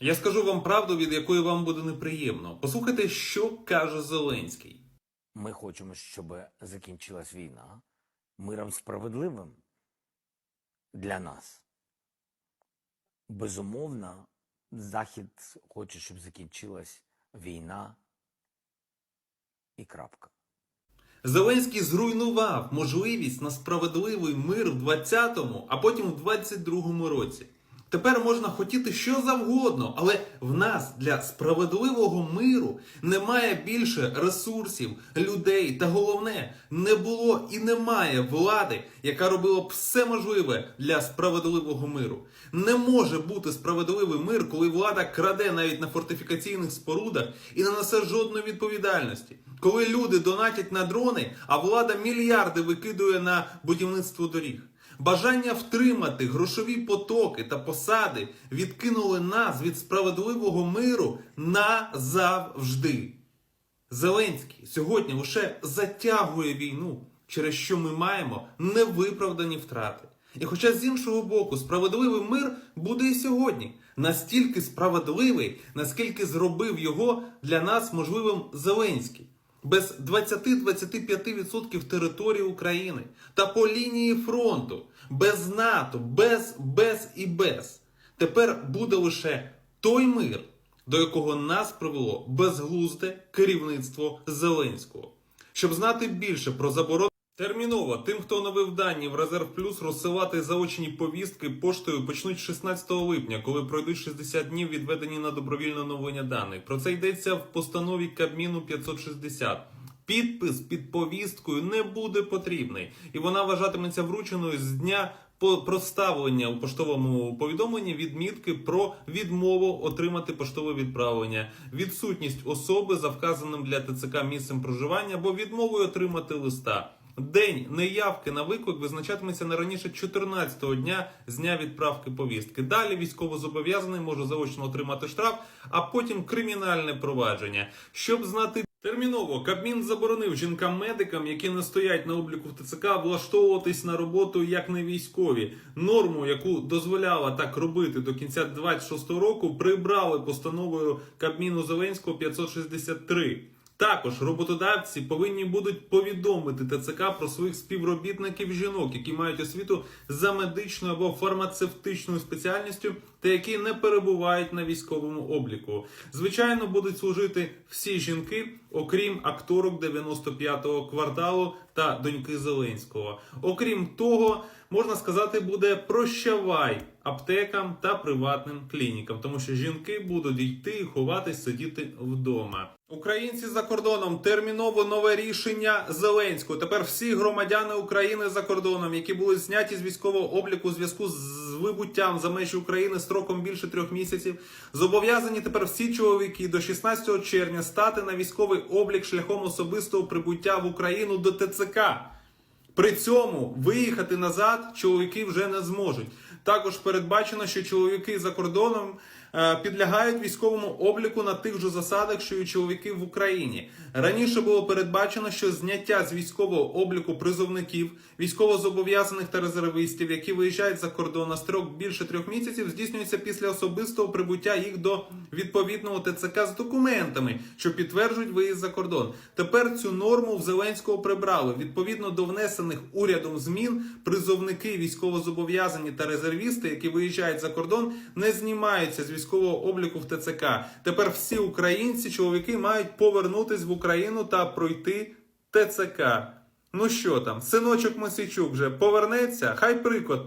Я скажу вам правду, від якої вам буде неприємно. Послухайте, що каже Зеленський. Ми хочемо, щоб закінчилась війна миром справедливим для нас. Безумовно, Захід хоче, щоб закінчилась війна і крапка. Зеленський зруйнував можливість на справедливий мир в 20-му, а потім в 22-му році. Тепер можна хотіти що завгодно, але в нас для справедливого миру немає більше ресурсів, людей, та головне, не було і немає влади, яка робила б все можливе для справедливого миру. Не може бути справедливий мир, коли влада краде навіть на фортифікаційних спорудах і не несе жодної відповідальності. Коли люди донатять на дрони, а влада мільярди викидує на будівництво доріг. Бажання втримати грошові потоки та посади відкинули нас від справедливого миру назавжди. Зеленський сьогодні лише затягує війну, через що ми маємо невиправдані втрати. І хоча з іншого боку справедливий мир буде і сьогодні, настільки справедливий, наскільки зробив його для нас можливим Зеленський. Без 20-25% території України та по лінії фронту, без НАТО, без, без і без. Тепер буде лише той мир, до якого нас привело безглузде керівництво Зеленського. Щоб знати більше про заборону терміново, тим, хто оновив дані в Резерв Плюс, розсилати заочні повістки поштою почнуть 16 липня, коли пройдуть 60 днів відведені на добровільне оновлення даних. Про це йдеться в постанові Кабміну 560. Підпис під повісткою не буде потрібний, і вона вважатиметься врученою з дня проставлення у поштовому повідомленні відмітки про відмову отримати поштове відправлення, відсутність особи за вказаним для ТЦК місцем проживання або відмовою отримати листа. День неявки на виклик визначатиметься не раніше 14-го дня з дня відправки повістки. Далі військовозобов'язаний може заочно отримати штраф, а потім кримінальне провадження. Щоб знати терміново, Кабмін заборонив жінкам-медикам, які не стоять на обліку в ТЦК, влаштовуватись на роботу як не військові. Норму, яку дозволяла так робити до кінця 26-го року, прибрали постановою Кабміну Зеленського 563. Також роботодавці повинні будуть повідомити ТЦК про своїх співробітників жінок, які мають освіту за медичною або фармацевтичною спеціальністю, та які не перебувають на військовому обліку. Звичайно, будуть служити всі жінки, окрім акторок 95-го кварталу та доньки Зеленського. Окрім того, можна сказати, буде прощавай аптекам та приватним клінікам, тому що жінки будуть йти і ховатись, сидіти вдома. Українці за кордоном терміново нове рішення Зеленського. Тепер всі громадяни України за кордоном, які були зняті з військового обліку у зв'язку з вибуттям за межі України строком більше трьох місяців, зобов'язані тепер всі чоловіки до 16 червня стати на військовий облік шляхом особистого прибуття в Україну до ТЦК. При цьому виїхати назад чоловіки вже не зможуть. Також передбачено, що чоловіки за кордоном підлягають військовому обліку на тих же засадах, що і чоловіки в Україні. Раніше було передбачено, що зняття з військового обліку призовників, військовозобов'язаних та резервистів, які виїжджають за кордон на строк більше трьох місяців, здійснюється після особистого прибуття їх до відповідного ТЦК з документами, що підтверджують виїзд за кордон. Тепер цю норму в Зеленського прибрали. Відповідно до внесених урядом змін, призовники, військовозобов'язані та резервісти, які виїжджають за кордон, не знімаються з військового обліку в ТЦК. Тепер всі українці, чоловіки, мають повернутись в Україну та пройти ТЦК. Ну що там, синочок Мосійчук вже повернеться? Хай приклад.